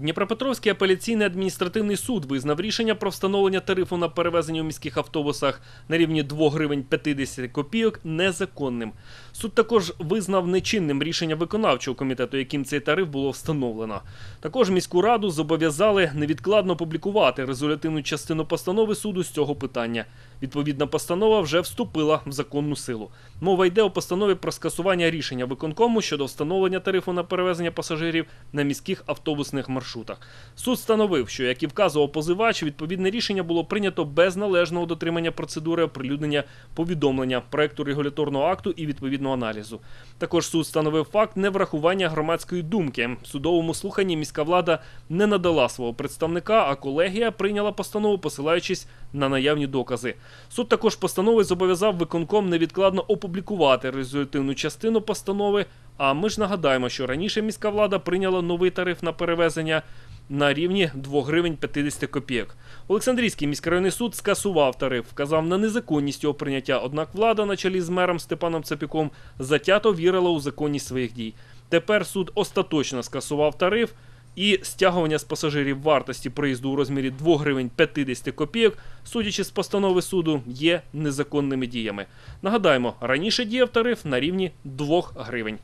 Дніпропетровський апеляційний адміністративний суд визнав рішення про встановлення тарифу на перевезення у міських автобусах на рівні 2 гривень 50 копійок незаконним. Суд також визнав нечинним рішення виконавчого комітету, яким цей тариф було встановлено. Також міську раду зобов'язали невідкладно публікувати резолютивну частину постанови суду з цього питання. Відповідна постанова вже вступила в законну силу. Мова йде у постанові про скасування рішення виконкому щодо встановлення тарифу на перевезення пасажирів на міських автобусних маршрутах. Суд встановив, що як і вказував позивач, відповідне рішення було прийнято без належного дотримання процедури оприлюднення повідомлення проекту регуляторного акту і відповідного аналізу. Також суд встановив факт неврахування громадської думки. В судовому слуханні міська влада не надала свого представника, а колегія прийняла постанову, посилаючись на наявні докази. Суд також постанови зобов'язав виконком невідкладно опублікувати резолютивну частину постанови. А ми ж нагадаємо, що раніше міська влада прийняла новий тариф на перевезення на рівні 2 гривень 50 копійок. Олександрійський міськрайонний суд скасував тариф, вказав на незаконність його прийняття. Однак влада на чолі з мером Степаном Цапіком затято вірила у законність своїх дій. Тепер суд остаточно скасував тариф. І стягування з пасажирів вартості проїзду у розмірі 2 гривень 50 копійок, судячи з постанови суду, є незаконними діями. Нагадаємо, раніше діяв тариф на рівні 2 гривень.